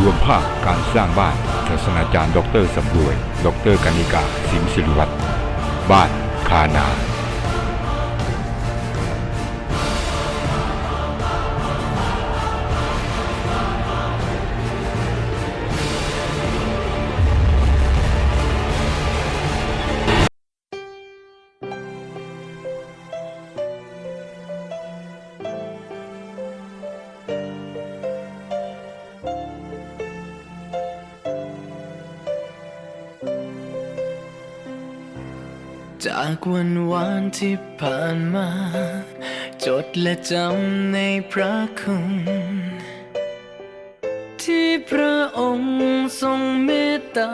รวมภาพการสร้างบ้านศาสนาจารย์ ดรสำรวย ดรกนิกาสิงห์สิริวัตรบ้านคานา จากวันวานที่ผ่านมา จดและจำในพระคุณ ที่พระองค์ทรงเมตตา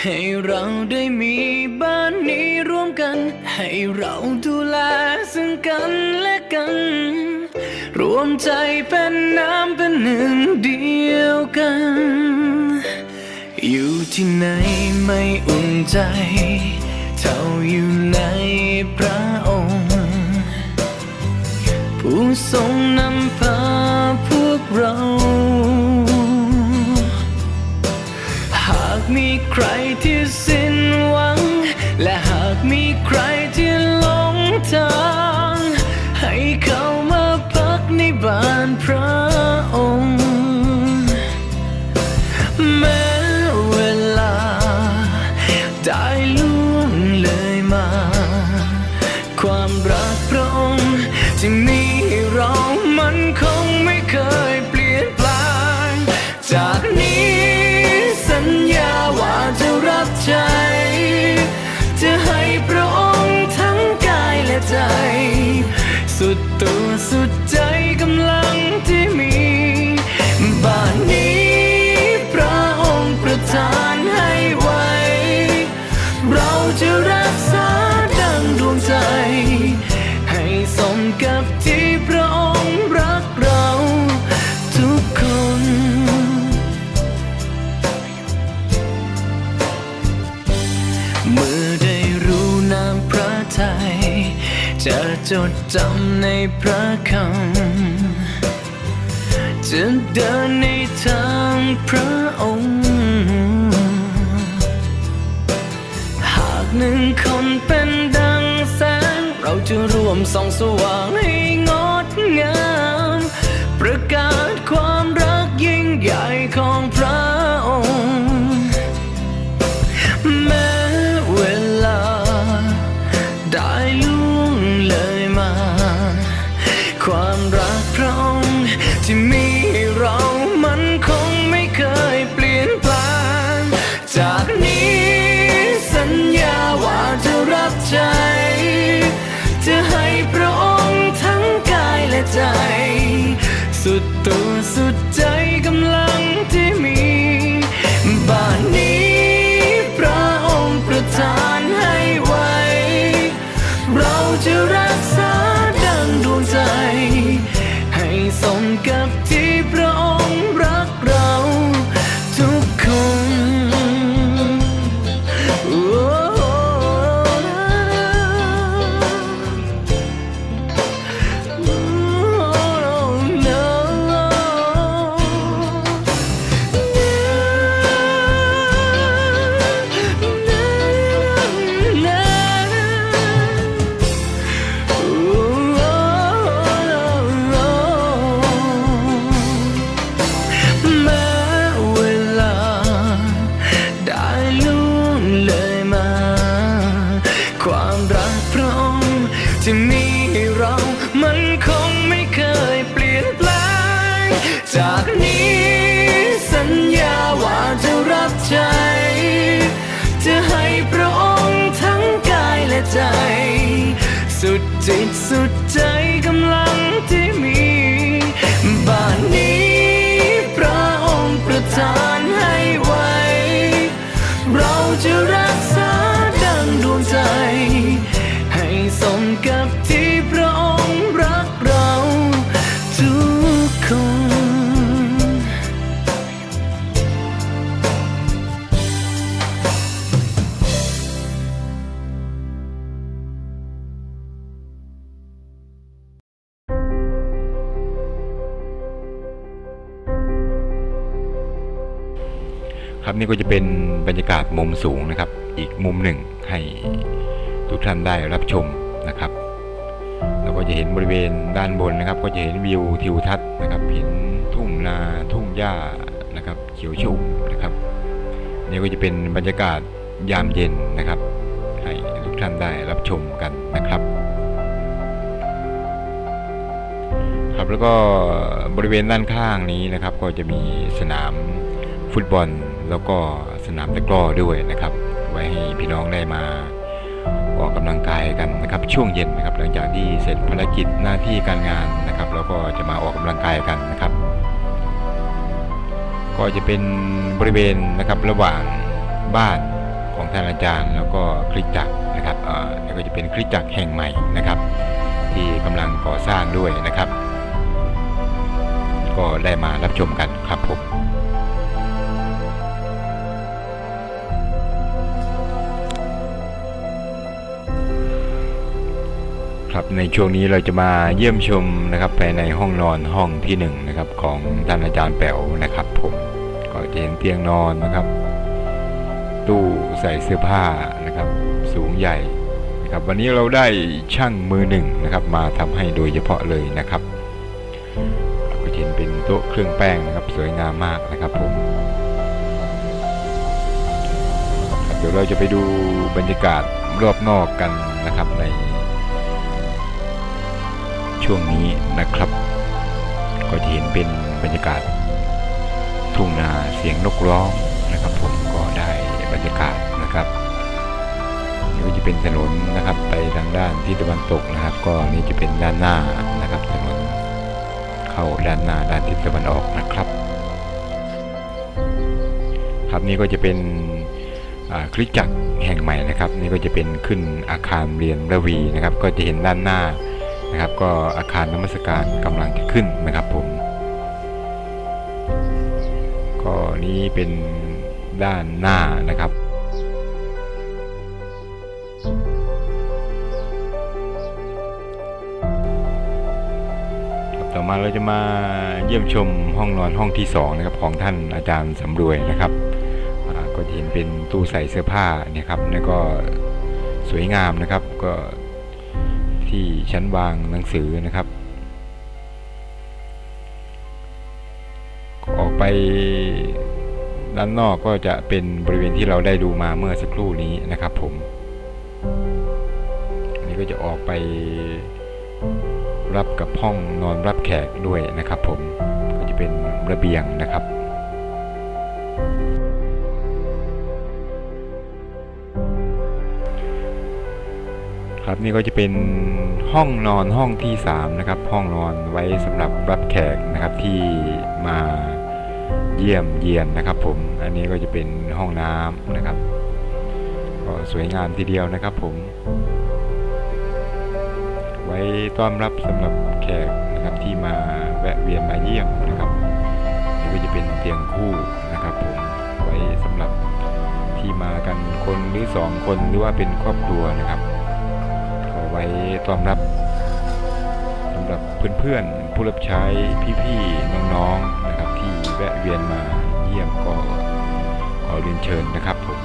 ให้เราได้มีบ้านนี้ร่วมกัน ให้เราดูแลซึ่งกันและกัน รวมใจเป็นน้ำเป็น อยู่ที่ไหนไม่อุ่นใจ เท่าอยู่ในพระองค์ ผู้ทรงนำพาพวกเรา หากมีใครที่สิ้น เรามันคงไม่เคยเปลี่ยนแปลงจากนี้สัญญาว่าจะรับใจ จะให้พระองค์ทั้งกายและใจ สุดตัวสุดใจกำลังที่มีบ้านนี้ จะจดจำในพระคำจะเดินในทางพระองค์ หากหนึ่งคนเป็นดังแสง เราจะร่วมส่องสว่างให้งอ สุดตัวสุด ที่มีให้เรามันคงไม่เคยเปลี่ยนแปลงจากนี้สัญญาว่าจะรับใช้จะให้พระองค์ทั้งกายและใจ สุดจิตสุดใจ ครับนี่ก็จะเป็นบรรยากาศมุมสูงนะครับ อีกมุมหนึ่งให้ทุกท่านได้รับชมนะครับเราก็จะเห็นบริเวณด้านบนนะครับ ก็จะเห็นวิวทิวทัศน์นะครับ เห็นทุ่งนาทุ่งหญ้านะครับเขียวชุ่มนะครับนี่ก็จะเป็นบรรยากาศยามเย็นนะครับ ให้ทุกท่านได้รับชมกันนะครับ ครับแล้วก็บริเวณด้านข้างนี้นะครับ ก็จะมีสนามฟุตบอล แล้วก็สนามตะกร้อด้วยนะครับ ไว้ให้พี่น้องได้มาออกกำลังกายกันนะครับ ช่วงเย็นนะครับ หลังจากที่เสร็จภารกิจหน้าที่การงานนะครับแล้วก็จะมาออกกำลังกายกันนะครับ ก็จะเป็นบริเวณนะครับระหว่างบ้านของท่านอาจารย์ แล้วก็คริสจักรนะครับเอ่อนี่ก็จะเป็นคริสจักรแห่งใหม่นะครับ ที่กำลังก่อสร้างด้วยนะครับ ก็ได้มารับชมกันครับผม ครับในช่วงนี้เราจะมาเยี่ยมชมนะครับภายในห้องนอนห้องที่หนึ่งนะครับของท่านอาจารย์แป๋วนะครับผมก็จะเห็นเตียงนอนนะครับ ตู้ใส่เสื้อผ้านะครับ สูงใหญ่นะครับวันนี้เราได้ช่างมือหนึ่งนะครับ มาทำให้โดยเฉพาะเลยนะครับก็จะเห็นเป็นโต๊ะเครื่องแป้งนะครับสวยงามมากนะครับผมเดี๋ยวเราจะไปดูบรรยากาศรอบนอกกันนะครับใน ช่วงนี้นะครับ ก็จะเห็นเป็นบรรยากาศ ทุ่งนาเสียงนกร้องนะครับ ผมก็ได้บรรยากาศนะครับนี่ก็จะเป็นถนนนะครับไปทางด้านทิศตะวันตกนะครับ ก็นี่จะเป็นด้านหน้านะครับถนนเข้าด้านหน้าด้านทิศตะวันออกนะครับครับนี่ก็จะเป็นคริสจักรแห่งใหม่นะครับ นี่ก็จะเป็นขึ้นอาคารเรียนระวีนะครับ ก็จะเห็นด้านหน้า นะครับ ก็อาคารนมัสการกำลังจะขึ้นนะครับผม ก็นี้เป็นด้านหน้านะครับต่อมาเราจะมาเยี่ยมชมห้องนอนห้องที่สองนะครับของท่านอาจารย์สำรวยนะครับก็จะเห็นเป็นตู้ใส่เสื้อผ้าเนี่ยครับแล้วก็สวยงามนะครับ ก็ ที่ชั้นวางหนังสือนะครับ ออกไปด้านนอกก็จะเป็นบริเวณที่เราได้ดูมาเมื่อสักครู่นี้นะครับ ผม อันนี้ก็จะออกไปรับกับห้องนอนรับแขกด้วยนะครับ ผมก็จะเป็นระเบียงนะครับ ครับนี่ก็จะเป็นห้องนอนห้องที่3นะครับห้องนอนไว้สำหรับรับแขกนะครับที่มาเยี่ยมเยียนนะครับ ผมอันนี้ก็จะเป็นห้องน้ำนะครับก็สวยงามทีเดียวนะครับ ผม ไว้ต้อนรับสำหรับแขกนะครับที่มาแวะเวียนมาเยี่ยมนะครับนี่ก็จะเป็นเตียงคู่นะครับ ผมไว้สำหรับที่มากันคนหรือสองคนหรือว่าเป็นครอบครัวนะครับ ไว้ต้อนรับสำหรับเพื่อนๆผู้รับใช้พี่ๆน้องๆนะครับที่แวะเวียนมาเยี่ยมก็ขอเรียนเชิญนะครับผม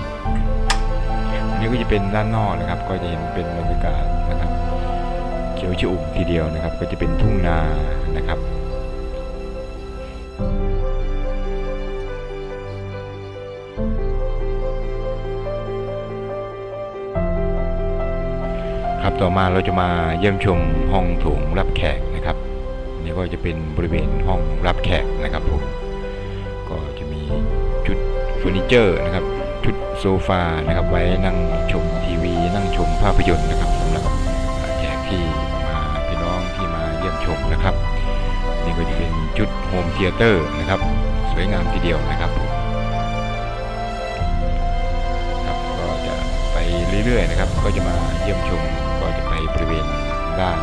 นนี้ก็จะเป็นด้านนอกนะครับ ก็จะเห็นเป็นบรรยากาศนะครับเขียวชอุ่มทีเดียวนะครับ ก็จะเป็นทุ่งนานะครับ ครับต่อมาเราจะมาเยี่ยมชมห้องโถงรับแขกนะครับนี่ก็จะเป็นบริเวณห้องรับแขกนะครับผมก็จะมีชุดเฟอร์นิเจอร์นะครับชุดโซฟานะครับไว้นั่งชมทีวี นั่งชมภาพยนตร์นะครับสำหรับแขกที่มาพี่น้องที่มาเยี่ยมชมนะครับนี่ก็จะเป็นชุดโฮมเทเตอร์นะครับสวยงามทีเดียวนะครับผมครับก็จะไปเรื่อยๆนะครับ ก็จะมาเยี่ยมชม ริเวณด้าน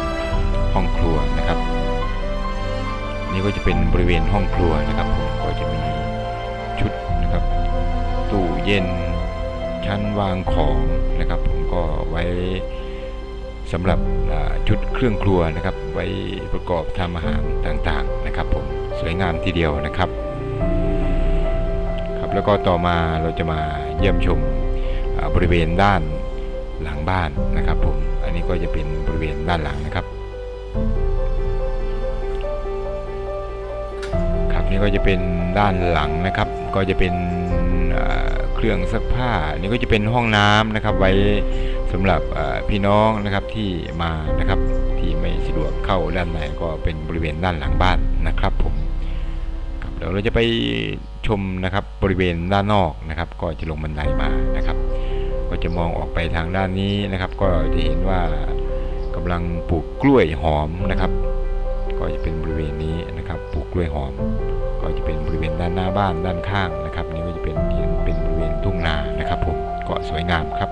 ห้องครัวนะครับ นี่ก็จะเป็นบริเวณห้องครัวนะครับผมก็จะมีชุดนะครับ ตู้เย็นชั้นวางของนะครับผมก็ไว้สำหรับชุดเครื่องครัวนะครับ ไว้ประกอบทำอาหารต่างๆนะครับผมสวยงามทีเดียวนะครับครับแล้วก็ต่อมาเราจะมาเยี่ยมชมบริเวณด้านหลังบ้านนะครับผม ก็จะเป็นบริเวณด้านหลังนะครับ ครับนี่ก็จะเป็นด้านหลังนะครับ ก็จะเป็นเครื่องซักผ้า นี่ก็จะเป็นห้องน้ำนะครับ ไว้สำหรับพี่น้องนะครับที่มานะครับที่ไม่สะดวกเข้าด้านในก็เป็นบริเวณด้านหลังบ้านนะครับผมครับเดี๋ยวเราจะไปชมนะครับบริเวณด้านนอกนะครับ ก็จะลงบันไดมานะครับ จะมองออกไปทางด้านนี้นะครับ ก็จะเห็นว่ากำลังปลูกกล้วยหอมนะครับ ก็จะเป็นบริเวณนี้นะครับปลูกกล้วยหอม ก็จะเป็นบริเวณด้านหน้าบ้านด้านข้างนะครับ นี่ก็จะเป็นเป็นบริเวณทุ่งนานะครับ ผมเกาะสวยงามครับ